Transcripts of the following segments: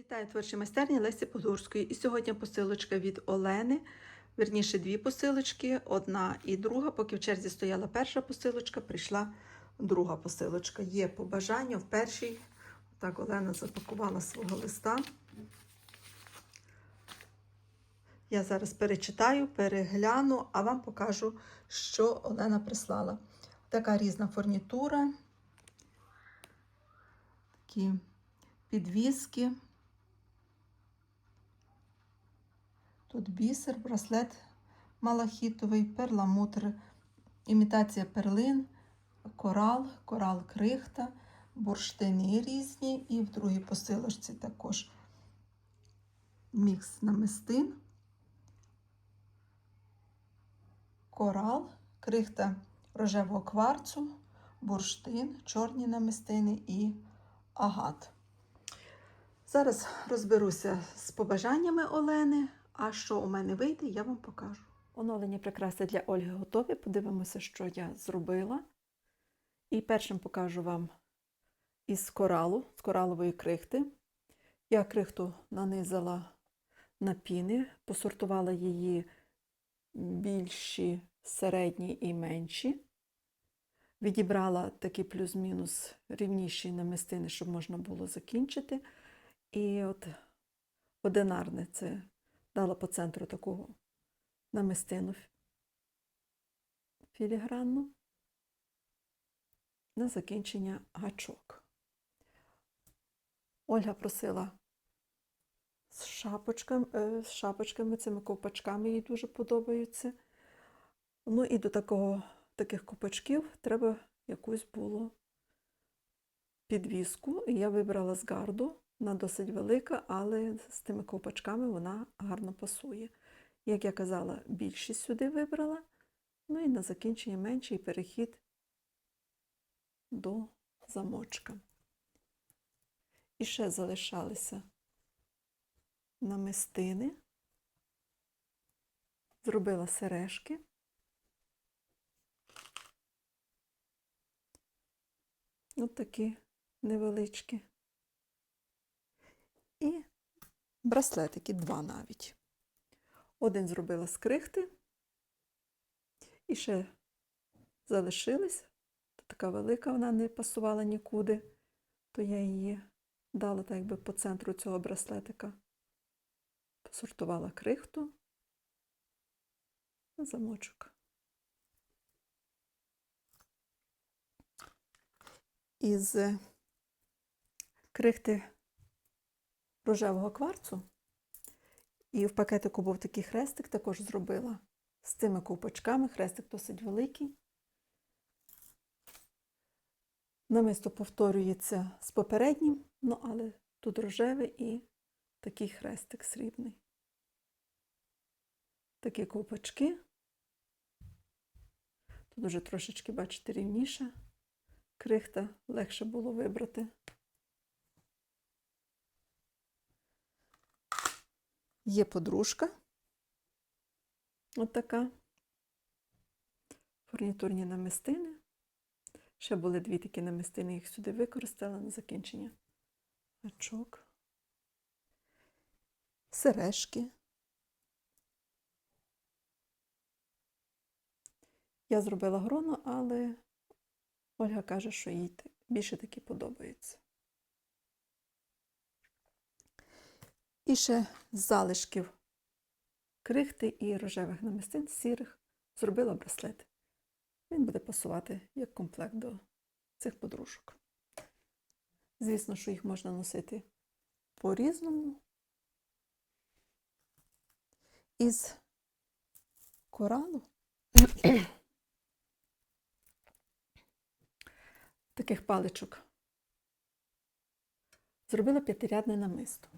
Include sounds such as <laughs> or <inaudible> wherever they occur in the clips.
Вітаю творчі майстерні Лесі Подгурської. І сьогодні посилочка від Олени. Верніше, дві посилочки, одна і друга. Поки в черзі стояла перша посилочка, прийшла друга посилочка. Є побажання в першій. Так, Олена запакувала свого листа. Я зараз перечитаю, перегляну, а вам покажу, що Олена прислала. Така різна фурнітура, такі підвіски. Тут бісер, браслет малахітовий, перламутр, імітація перлин, корал, корал крихта, бурштини різні, і в другій посилочці також мікс намистин, корал, крихта рожевого кварцу, бурштин, чорні намистини і агат. Зараз розберуся з побажаннями Олени. А що у мене вийде, я вам покажу. Оновлені прикраси для Ольги готові. Подивимося, що я зробила. І першим покажу вам із коралу, з коралової крихти. Я крихту нанизала на піни, посортувала її більші, середні і менші. Відібрала такі плюс-мінус рівніші намистини, щоб можна було закінчити. І от одинарне це дала по центру таку намистину філігранну на закінчення гачок. Ольга просила з шапочками, з шапочками, цими ковпачками їй дуже подобаються. Ну і до такого, таких ковпачків треба якусь було підвіску. І я вибрала з гарду. Вона досить велика, але з тими ковпачками вона гарно пасує. Як я казала, більшість сюди вибрала, ну і на закінчення менший перехід до замочка. І ще залишалися намистини, зробила сережки. Ось такі невеличкі. І браслетики, два навіть. Один зробила з крихти, і ще залишились. Така велика вона не пасувала нікуди, то я її дала так якби по центру цього браслетика. Посортувала крихту на замочок. Із крихти рожевого кварцу. І в пакетику був такий хрестик, також зробила з цими ковпачками. Хрестик досить великий. Намисто повторюється з попереднім, ну але тут рожевий і такий хрестик срібний. Такі ковпачки. Тут уже трошечки, бачите, рівніше. Крихта легше було вибрати. Є подружка. От така. Фурнітурні намистини. Ще були дві такі намистини, їх сюди використала на закінчення гачок. Сережки. Я зробила гроно, але Ольга каже, що їй більше такі подобаються. І ще з залишків крихти і рожевих намистин сірих зробила браслет. Він буде пасувати як комплект до цих подружок. Звісно, що їх можна носити по-різному. Із коралу таких паличок зробила п'ятирядне намисто.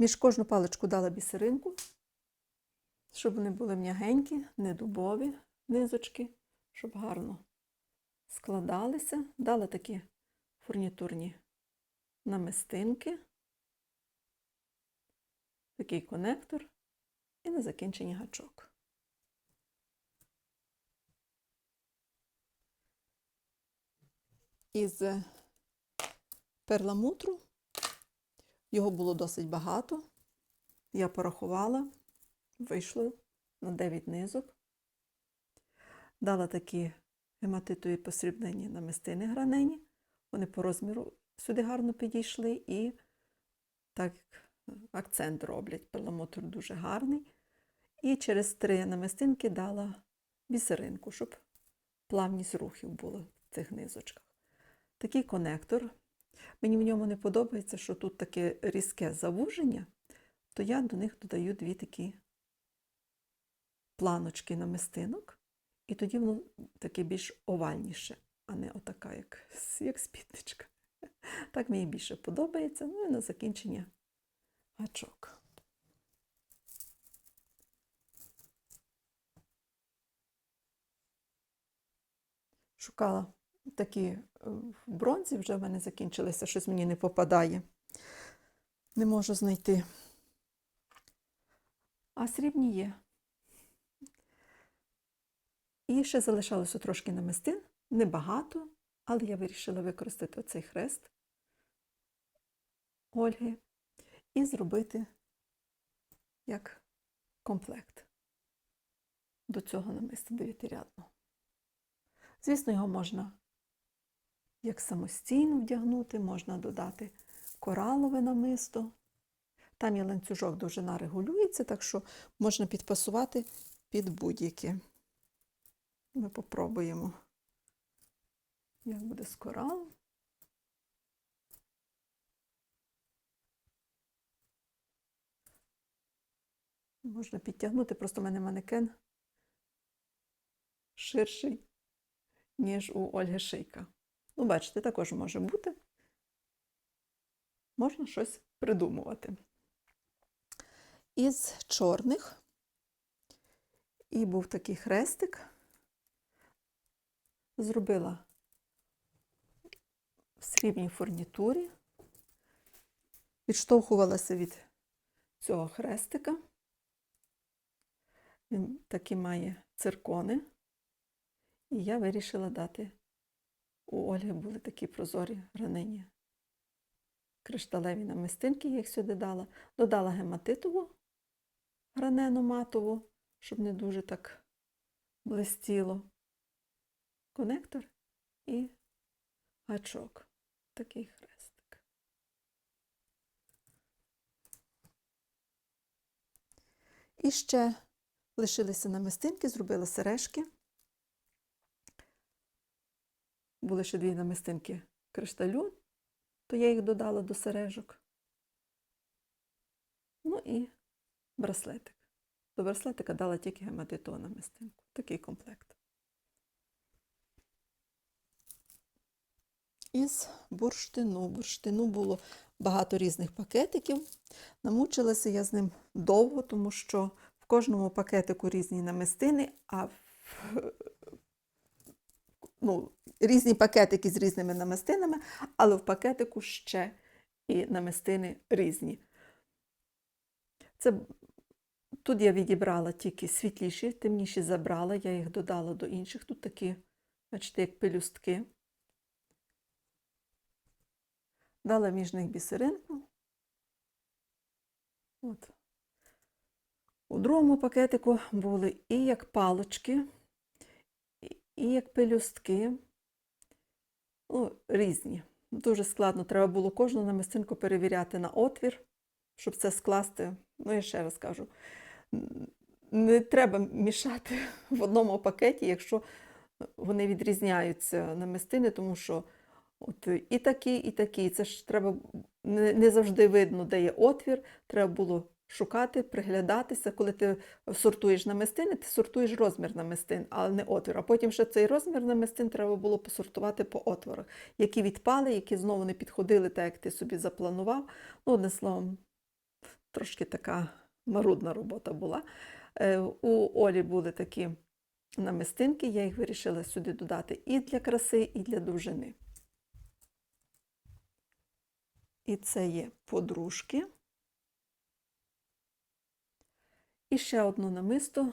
Між кожну паличку дала бісеринку, щоб вони були м'ягенькі, не дубові низочки, щоб гарно складалися. Дала такі фурнітурні намистинки, такий конектор і на закінченні гачок. Із перламутру його було досить багато. Я порахувала, вийшло на 9 низок. Дала такі гематитові посрібнені намистини гранені. Вони по розміру сюди гарно підійшли і так акцент роблять. Перламутр дуже гарний. І через три намистинки дала бісеринку, щоб плавність рухів було в цих низочках. Такий конектор. Мені в ньому не подобається, що тут таке різке завуження, то я до них додаю дві такі планочки намистинок, і тоді воно таке більш овальніше, а не отака, як, як спідничка. <laughs> Так мені більше подобається. Ну і на закінчення гачок. Шукала такі в бронзі, вже в мене закінчилися, щось мені не попадає. Не можу знайти. А срібні є. І ще залишалося трошки намистин, небагато, але я вирішила використати оцей хрест Ольги і зробити як комплект до цього намиста дев'ятирядного. Звісно, його можна як самостійно вдягнути, можна додати коралове намисто. Там є ланцюжок, довжина регулюється, так що можна підпасувати під будь-які. Ми попробуємо, як буде з коралом. Можна підтягнути, просто в мене манекен ширший, ніж у Ольги Шийка. Ну, бачите, також може бути. Можна щось придумувати. Із чорних, і був такий хрестик, зробила в срібній фурнітурі, відштовхувалася від цього хрестика. Він такі має циркони. І я вирішила дати. У Ольги були такі прозорі гранині кришталеві намистинки, я їх сюди дала. Додала гематитову гранену матову, щоб не дуже так блистіло. Конектор і гачок. Такий хрестик. І ще лишилися намистинки, зробила сережки. Були ще дві намистинки кришталю, то я їх додала до сережок. Ну і браслетик. До браслетика дала тільки гематитову намистинку. Такий комплект. Із бурштину. Бурштину було багато різних пакетиків. Намучилася я з ним довго, тому що в кожному пакетику різні намистини, а в ну, різні пакетики з різними намистинами, але в пакетику ще і намистини різні. Це, Тут я відібрала тільки світліші, темніші забрала, я їх додала до інших. Тут такі, бачите, як пелюстки. Дала між них бісеринку. От. У другому пакетику були і як палочки, і як пелюстки, ну, різні. Дуже складно, треба було кожну намистинку перевіряти на отвір, щоб це скласти. Ну, я ще раз кажу, не треба мішати <laughs> в одному пакеті, якщо вони відрізняються намистини, тому що от і такі, і такі. Це ж треба не завжди видно, де є отвір, треба було шукати, приглядатися. Коли ти сортуєш намистини, ти сортуєш розмір намистин, але не отвір. А потім ще цей розмір намистин треба було посортувати по отворах, які відпали, які знову не підходили, так як ти собі запланував. Ну, одним словом, трошки така марудна робота була. Е, у Олі були такі намистинки, я їх вирішила сюди додати і для краси, і для довжини. І це є подружки. І ще одне намисто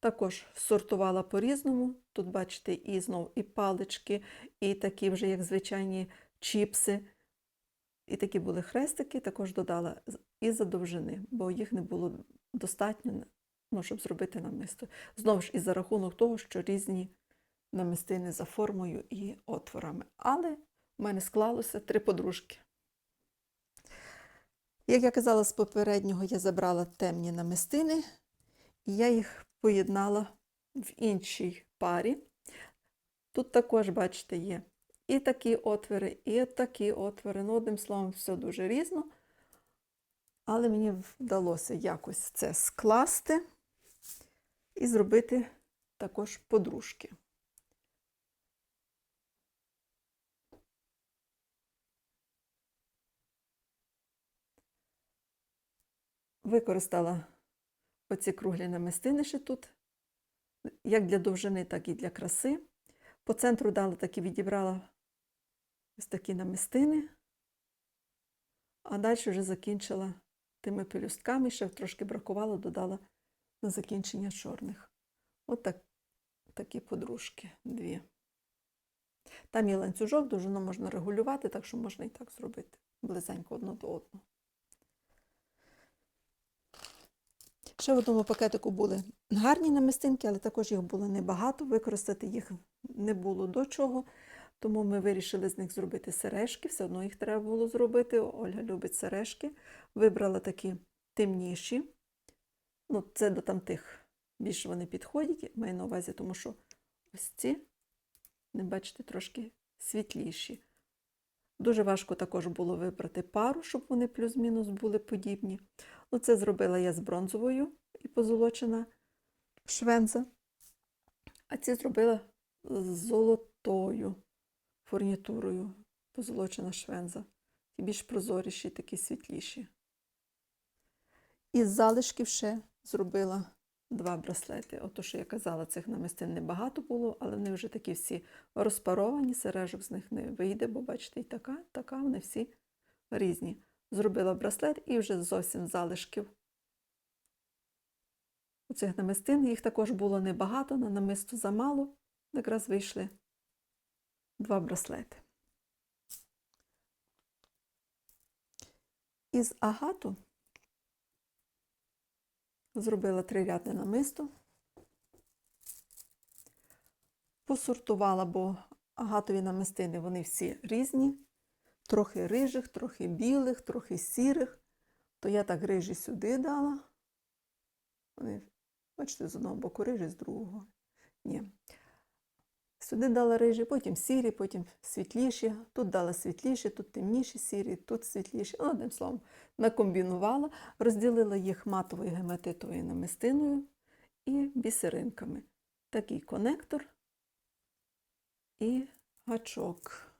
Також сортувала по-різному. Тут, бачите, і знов і палички, і такі вже, як звичайні чіпси. І такі були хрестики, також додала і за довжини, бо їх не було достатньо, ну, щоб зробити намисто. Знову ж і за рахунок того, що різні намистини за формою і отворами. Але в мене склалося три подружки. Як я казала з попереднього, я забрала темні намистини, і я їх поєднала в іншій парі. Тут також, бачите, є і такі отвори, і такі отвори. Ну, одним словом, все дуже різно. Але мені вдалося якось це скласти і зробити також подружки. Використала оці круглі намистини ще тут, як для довжини, так і для краси. По центру дала такі відібрала ось такі намистини, а далі вже закінчила тими пелюстками, ще трошки бракувало, додала на закінчення чорних. От так, такі подружки дві. Там є ланцюжок, довжину можна регулювати, так що можна і так зробити близенько одно до одного. Ще в одному пакетику були гарні намистинки, але також їх було небагато. Використати їх не було до чого. Тому ми вирішили з них зробити сережки. Все одно їх треба було зробити. Ольга любить сережки. Вибрала такі темніші. Ну, це до тамтих більше вони підходять. Маю на увазі, тому що ось ці, не бачите, трошки світліші. Дуже важко також було вибрати пару, щоб вони плюс-мінус були подібні. Ну, це зробила я з бронзовою і позолочена швенза. А ці зробила з золотою фурнітурою, позолочена швенза. Ті більш прозоріші, такі світліші. Із залишків ще зробила два браслети. Ото, що я казала, цих намистин небагато було, але вони вже такі всі розпаровані, сережок з них не вийде, бо бачите, і така, така, вони всі різні. Зробила браслет і вже зовсім залишків. У цих намистин їх також було небагато, на намисту замало. Якраз вийшли два браслети. Із агату зробила трирядне намисто. Посортувала, бо агатові намистини вони всі різні. Трохи рижих, трохи білих, трохи сірих. То я так рижі сюди дала. Вони, бачите, з одного боку рижі, з другого. Ні. Сюди дала рижі, потім сірі, потім світліші. Тут дала світліші, тут темніші сірі, тут світліші. Ну, одним словом, накомбінувала, розділила їх матовою гематитовою намистиною і бісеринками. Такий конектор і гачок.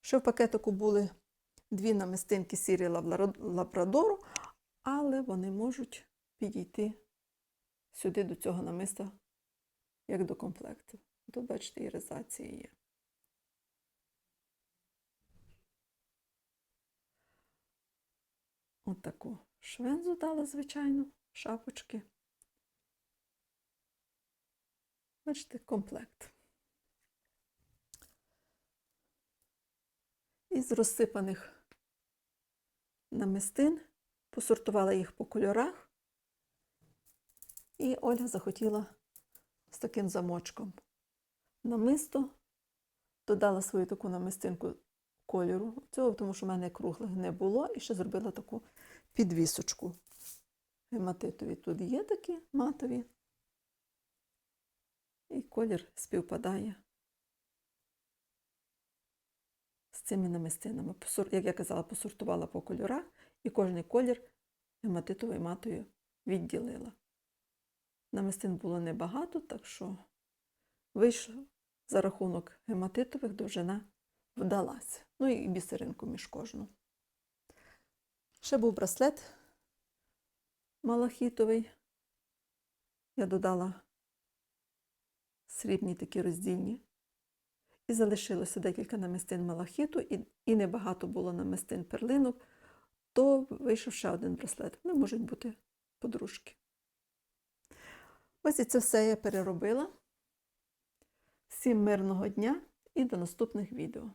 Ще в пакетику були дві намистинки сірі лабрадору, але вони можуть підійти сюди до цього намиста як до комплекту. Тут, бачите, і резації є. От таку швензу дала, звичайно, шапочки. Бачите, комплект. Із розсипаних намистин посортувала їх по кольорах, і Ольга захотіла з таким замочком. Намисто додала свою таку намистинку кольору. Цього, тому що в мене круглих не було, і ще зробила таку підвісочку. Гематитові тут є такі матові. І колір співпадає з цими намистинами. Як я казала, посортувала по кольорах і кожний колір гематитовою матою відділила. Намистин було небагато, так що вийшло за рахунок гематитових довжина вдалася. Ну і бісеринку між кожну. Ще був браслет малахітовий. Я додала срібні такі роздільні. І залишилося декілька намистин малахіту, і, і небагато було намистин перлинок, то вийшов ще один браслет. Вони можуть бути подружки. Ось і це все я переробила. Всім мирного дня і до наступних відео.